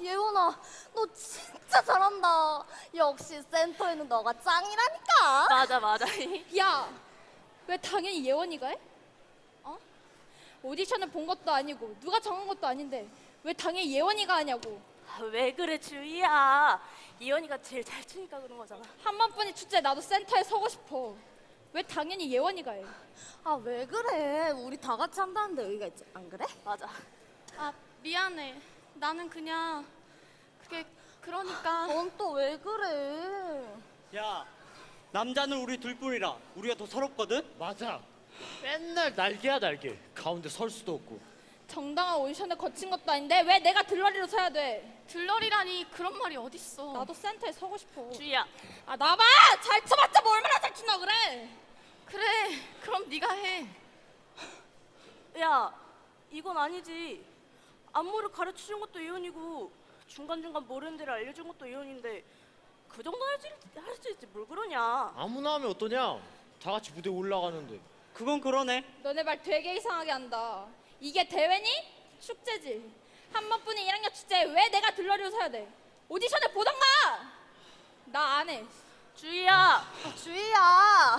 예원아 너 진짜 잘한다 역시 센터에는 너가 짱이라니까 맞아 맞아. 야, 왜 당연히 예원이가 해? 어? 오디션을 본 것도 아니고 누가 정한 것도 아닌데 왜 당연히 예원이가 하냐고. 아, 왜 그래 주희야. 이현이가 제일 잘 추니까 그런 거잖아. 한 번뿐인 축제 나도 센터에 서고 싶어. 왜 당연히 예원이가 해? 아 왜 그래 우리 다 같이 한다는데 의의가 있지 안 그래? 맞아. 아 미안해. 나는 그냥 그게 그러니까 넌 또 왜 그래 야 남자는 우리 둘뿐이라 우리가 더 서럽거든 맞아. 맨날 날개야 날개. 가운데 설 수도 없고. 정당한 오디션을 거친 것도 아닌데 왜 내가 들러리로 서야 돼? 들러리라니 그런 말이 어딨어. 나도 센터에 서고 싶어. 주희야. 아 나봐! 잘 쳐봤자 뭐 얼마나 잘 추나 그래? 그래. 그럼 네가 해. 야 이건 아니지. 안무를 가르쳐 준 것도 이현이고 중간 중간 모르는 데를 알려준 것도 이현인데 그 정도 할수 할수 있지 뭘 그러냐. 아무나 하면 어떠냐? 다 같이 무대 올라가는데. 그건 그러네 너네 말 되게 이상하게 한다. 이게 대회니? 축제지. 한 번뿐인 1학년 축제에 왜 내가 들러리로 서야 돼? 오디션을 보던가! 나 안 해. 주희야. 아, 주희야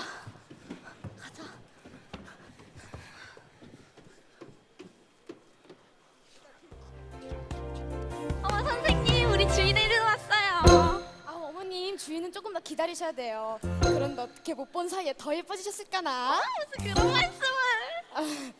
기다리셔야 돼요. 그런데 어떻게 못 본 사이에 더 예뻐지셨을까나? 무슨 그런 말씀을?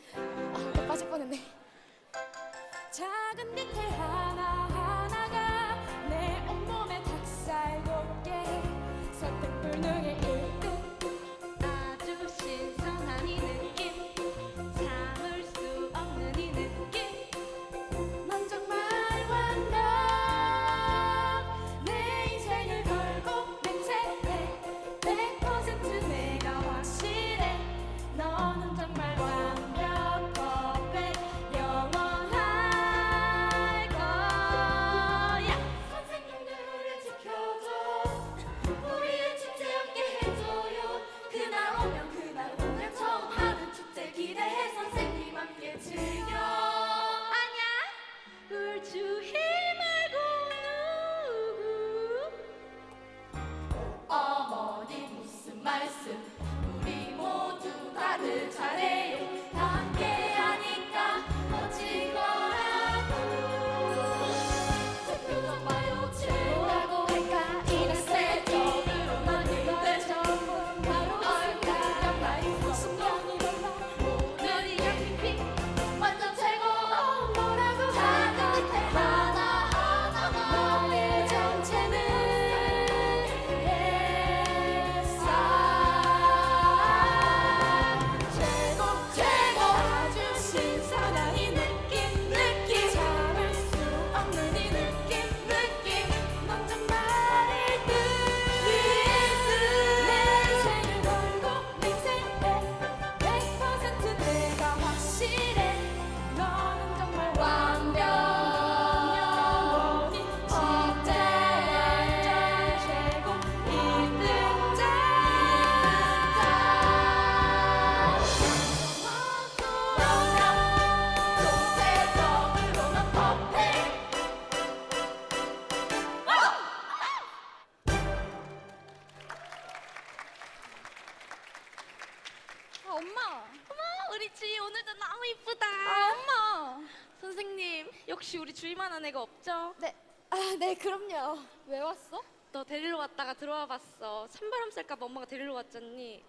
오늘도 너무 이쁘다. 아 엄마. 선생님 역시 우리 주희만한 애가 없죠? 네. 아, 네, 그럼요. 왜 왔어? 너 데리러 왔다가 들어와 봤어. 찬바람 쐴까봐 엄마가 데리러 왔잖니.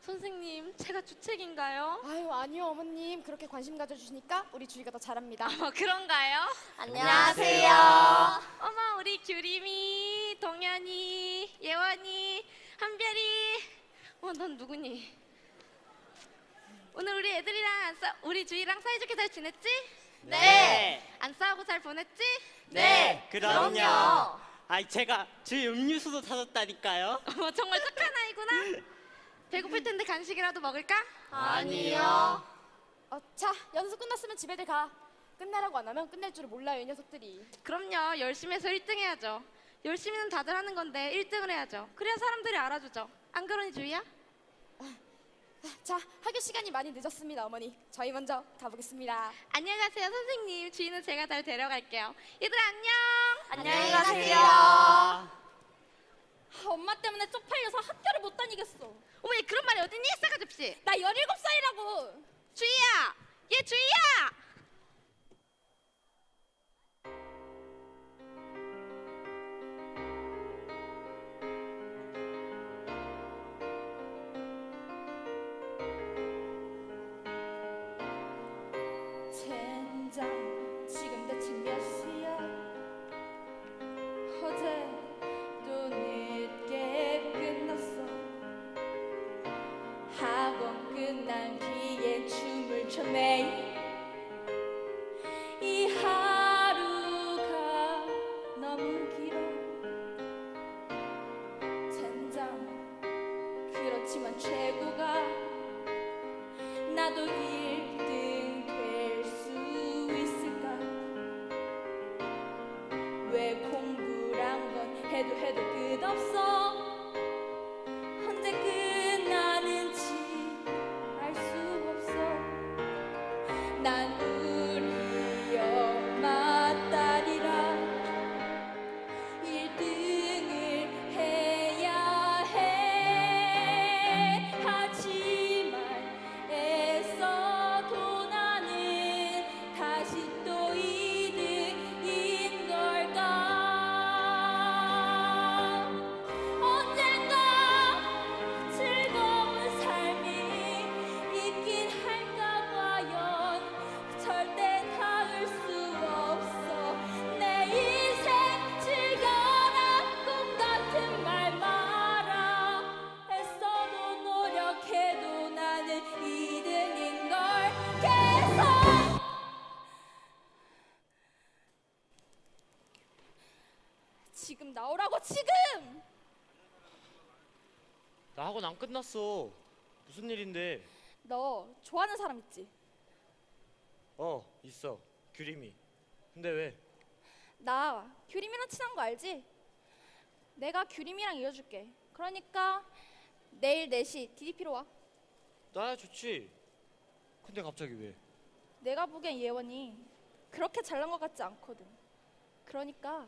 선생님 제가 주책인가요? 아유, 아니요, 어머님. 그렇게 관심 가져주시니까 우리 주희가 더 잘합니다. 어 그런가요? 안녕하세요. 어머 우리 규림이, 동현이, 예원이, 한별이. 어 넌 누구니? 오늘 우리 애들이랑 안 싸, 우리 주희랑 사이좋게 잘 지냈지? 네. 안 싸우고 잘 보냈지? 네. 그럼요. 아이 제가 주희 음료수도 사줬다니까요. 어머 정말 착한 아이구나. 배고플 텐데 간식이라도 먹을까? 아니요. 어, 자, 연수 끝났으면 집에들 가. 끝내라고 안 하면 끝낼 줄을 몰라요, 이 녀석들이. 그럼요. 열심히 해서 1등 해야죠. 열심히는 다들 하는 건데 1등을 해야죠. 그래야 사람들이 알아주죠. 안 그러니 주희야? 자, 학교 시간이 많이 늦었습니다, 어머니. 저희 먼저 가보겠습니다. 안녕하세요 선생님. 주희는 제가 잘 데려갈게요. 얘들아 안녕. 안녕히 가세요. 아, 엄마 때문에 쪽팔려서 학교를 못 다니겠어. 어머 얘 그런 말이 어딨니? 싸가지 없이. 나 17살이라고. 주희야. 얘 주희야. 나 학원 안 끝났어. 무슨 일인데? 너 좋아하는 사람 있지? 어, 있어. 규림이. 근데 왜? 나 규림이랑 친한 거 알지? 내가 규림이랑 이어줄게. 그러니까 내일 4시 DDP로 와. 나야 좋지. 근데 갑자기 왜? 내가 보기엔 예원이 그렇게 잘난 것 같지 않거든. 그러니까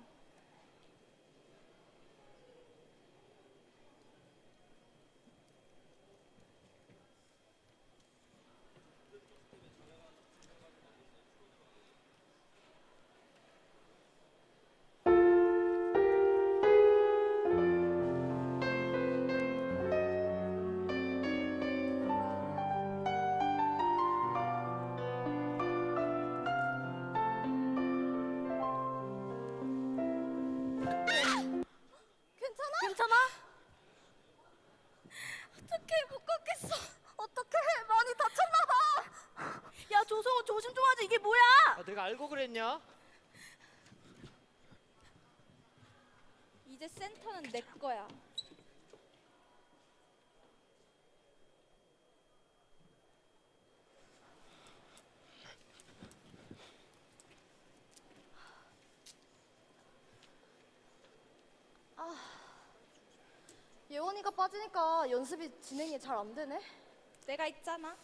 내가 알고 그랬냐? 이제 센터는 내 거야. 예원이가 빠지니까 연습이 진행이 잘 안 되네. 내가 있잖아.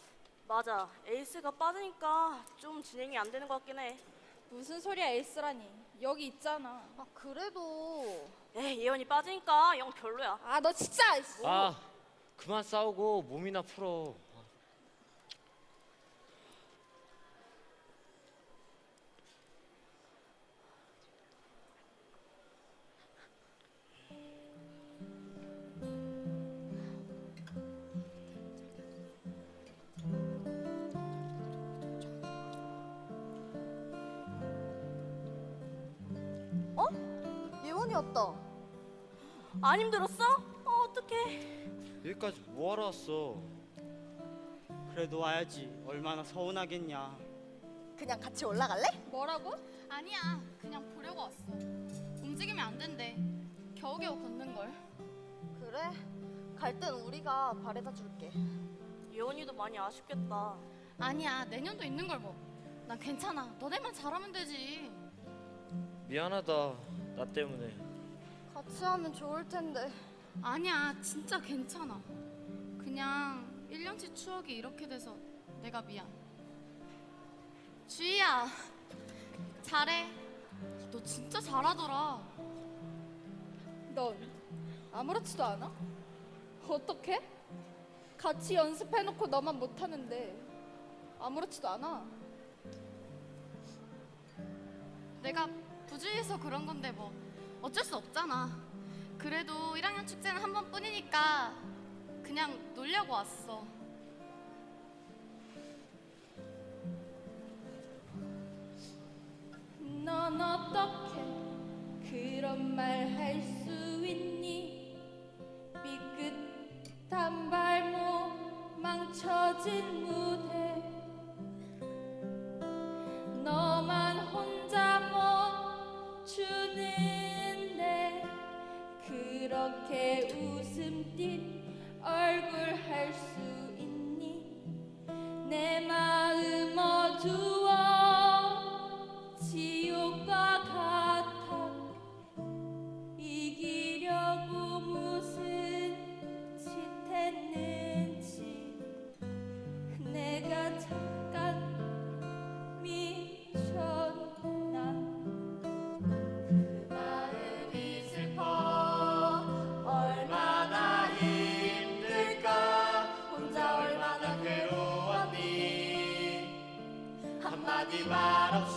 맞아. 에이스가 빠지니까 좀 진행이 안 되는 것 같긴 해. 무슨 소리야 에이스라니. 여기 있잖아. 아 그래도 에이 예원이 빠지니까 영 별로야. 아 너 진짜. 아, 그만 싸우고 몸이나 풀어. 안 힘들었어? 어, 어떡해. 여기까지 뭐하러 왔어? 그래도 와야지. 얼마나 서운하겠냐. 그냥 같이 올라갈래? 뭐라고? 아니야, 그냥 보려고 왔어. 움직이면 안 된대. 겨우겨우 걷는 걸. 그래. 갈 땐 우리가 바래다 줄게. 예원이도 많이 아쉽겠다. 아니야, 내년도 있는 걸 뭐. 난 괜찮아. 너네만 잘하면 되지. 미안하다. 나 때문에. 같이 하면 좋을 텐데. 아니야, 진짜 괜찮아. 그냥 1년치 추억이 이렇게 돼서 내가 미안. 주희야, 잘해. 너 진짜 잘하더라. 넌 아무렇지도 않아? 어떻게? 같이 연습해놓고 너만 못하는데 아무렇지도 않아. 내가 부주의해서 그런 건데 뭐 어쩔 수 없잖아. 그래도 1학년 축제는 한 번뿐이니까 그냥 놀려고 왔어. 넌 어떻게 그런 말 할 수 있니? 삐끗한 발목 망쳐진 얼 한마